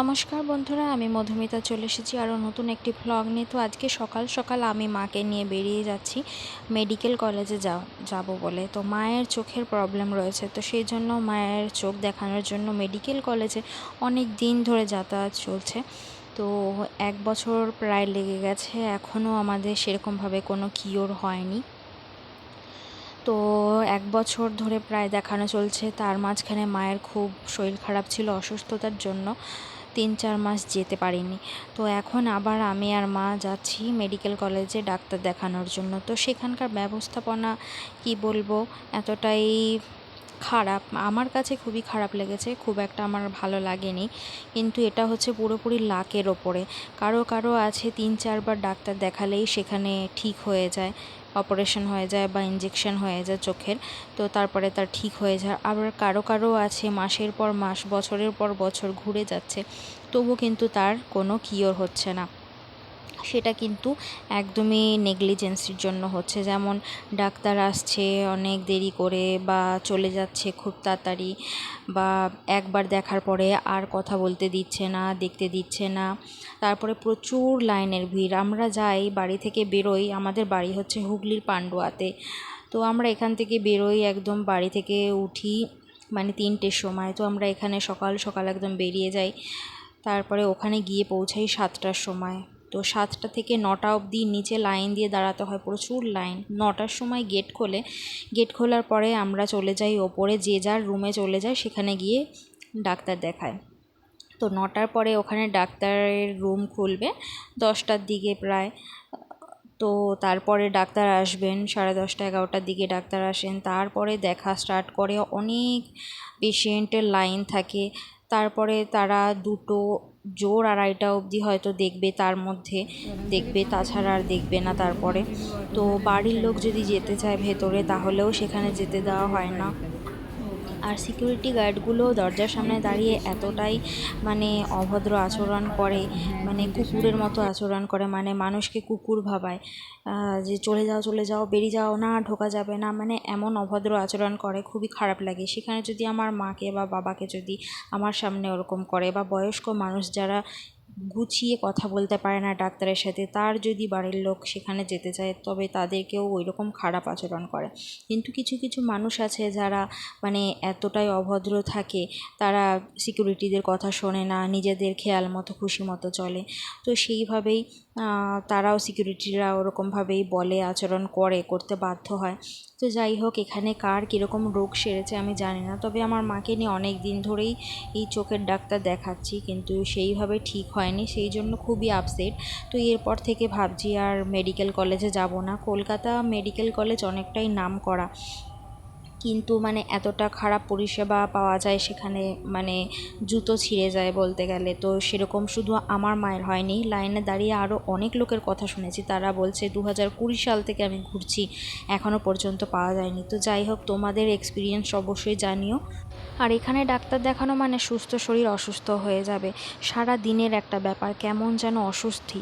নমস্কার বন্ধুরা, আমি মধুমিতা চলে এসেছি আরও নতুন একটি ভ্লগ নিয়ে। তো আজকে সকাল সকাল আমি মাকে নিয়ে বেরিয়ে যাচ্ছি মেডিকেল কলেজে যা যাব বলে। তো মায়ের চোখের প্রবলেম রয়েছে, তো সেই জন্য মায়ের চোখ দেখানোর জন্য মেডিকেল কলেজে অনেক দিন ধরে যাতায়াত চলছে। তো এক বছর প্রায় লেগে গেছে, এখনও আমাদের সেরকমভাবে কোনো কিওর হয়নি। তো এক বছর ধরে প্রায় দেখানো চলছে, তার মাঝখানে মায়ের খুব শরীর খারাপ ছিল অসুস্থতার জন্য। তিন চার মাস যেতে পারিনি। তো এখন আবার আমি আর মা যাচ্ছি মেডিকেল কলেজে ডাক্তার দেখানোর জন্য। তো সেখানকার ব্যবস্থাপনা কি বলব? এতটাই খারাপ। আমার কাছে খুবই খারাপ লেগেছে। খুব একটা আমার ভালো লাগেনি। কিন্তু এটা হচ্ছে পুরোপুরি লাকের ওপরে। কারও কারও আছে তিন চারবার ডাক্তার দেখালেই সেখানে ঠিক হয়ে যায়। অপারেশন হয়ে যায় বা ইঞ্জেকশন হয়ে যায় চোখের, তো তারপরে তার ঠিক হয়ে যায়। আবার কারও কারও আছে, মাসের পর মাস, বছরের পর বছর ঘুরে যাচ্ছে, তবু কিন্তু তার কোনো কিওর হচ্ছে না। সেটা কিন্তু একদমই নেগলিজেন্সির জন্য হচ্ছে। যেমন ডাক্তার আসছে অনেক দেরি করে বা চলে যাচ্ছে খুব তাড়াতাড়ি বা একবার দেখার পরে আর কথা বলতে দিচ্ছে না, দেখতে দিচ্ছে না। তারপরে প্রচুর লাইনের ভিড়। আমরা যাই, বাড়ি থেকে বেরোই। আমাদের বাড়ি হচ্ছে হুগলির পান্ডুয়াতে। তো আমরা এখান থেকে বেরোই একদম বাড়ি থেকে উঠি মানে তিনটের সময়। তো আমরা এখানে সকাল সকাল একদম বেরিয়ে যাই। তারপরে ওখানে গিয়ে পৌঁছাই সাতটার সময়। তো সাতটা থেকে নটা অবধি নিচে লাইন দিয়ে দাঁড়াতে হয়, প্রচুর লাইন। নটার সময় গেট খোলে। গেট খোলার পরে আমরা চলে যাই ওপরে, যে যার রুমে চলে যায় সেখানে গিয়ে ডাক্তার দেখায়। তো নটার পরে ওখানে ডাক্তারের রুম খুলবে, দশটার দিকে প্রায়। তো তারপরে ডাক্তার আসবেন, সাড়ে দশটা, এগারোটার দিকে ডাক্তার আসেন। তারপরে দেখা স্টার্ট করে, অনেক পেশেন্টের লাইন থাকে। তারপরে তারা দুটো জোর আড়াইটা অবধি হয়তো দেখবে তার মধ্যে, দেখবে, তাছাড়া আর দেখবে না তারপরে। তো বাড়ির লোক যদি যেতে চায় ভেতরে, তাহলেও সেখানে যেতে দেওয়া হয় না। আর সিকিউরিটি গার্ডগুলো দরজার সামনে দাঁড়িয়ে এতটাই মানে অভদ্র আচরণ করে মানে কুকুরের মতো আচরণ করে মানে মানুষকে কুকুর ভাবায় যে চলে যাও চলে যাও, বেরিয়ে যাও, না, ঢোকা যাবে না মানে এমন অভদ্র আচরণ করে, খুবই খারাপ লাগে। সেখানে যদি আমার মাকে বা বাবাকে যদি আমার সামনে ওরকম করে বা বয়স্ক মানুষ যারা গুছিয়ে কথা বলতে পারে না ডাক্তারের সাথে। তার যদি বাড়ির লোক সেখানে যেতে চায়, তবে তাদেরকেও ওই রকম খারাপ আচরণ করে। কিন্তু কিছু কিছু মানুষ আছে যারা মানে এতটাই অভদ্র থাকে, তারা সিকিউরিটিদের কথা শোনে না, নিজেদের খেয়াল মতো, খুশি মতো চলে। তো সেইভাবেই তারাও সিকিউরিটিরা ওরকমভাবেই বলে, আচরণ করে, করতে বাধ্য হয়। তো যাই হোক এখানে কার কীরকম রোগ সেরেছে আমি জানি না। তবে আমার মাকে নিয়ে অনেক দিন ধরেই এই চোখের ডাক্তার দেখাচ্ছি, কিন্তু সেইভাবে ঠিক হয়নি। সেই জন্য খুবই আপসেট তো এরপর থেকে ভাবছি আর মেডিকেল কলেজে যাব না। কলকাতা মেডিকেল কলেজ অনেকটাই নাম করা কিন্তু মানে এতটা খারাপ পরিষেবা পাওয়া যায় সেখানে মানে জুতো ছিঁড়ে যায় বলতে গেলে। তো সেরকম শুধু আমার মায়ের হয়নি, লাইনে দাঁড়িয়ে আরও অনেক লোকের কথা শুনেছি। তারা বলছে দু হাজার কুড়ি সাল থেকে আমি ঘুরছি এখনও পর্যন্ত পাওয়া যায়নি। তো যাই হোক, তোমাদের এক্সপিরিয়েন্স অবশ্যই জানিও। আর এখানে ডাক্তার দেখানো মানে সুস্থ শরীর অসুস্থ হয়ে যাবে। সারা দিনের একটা ব্যাপার, কেমন যেন অস্বস্তি।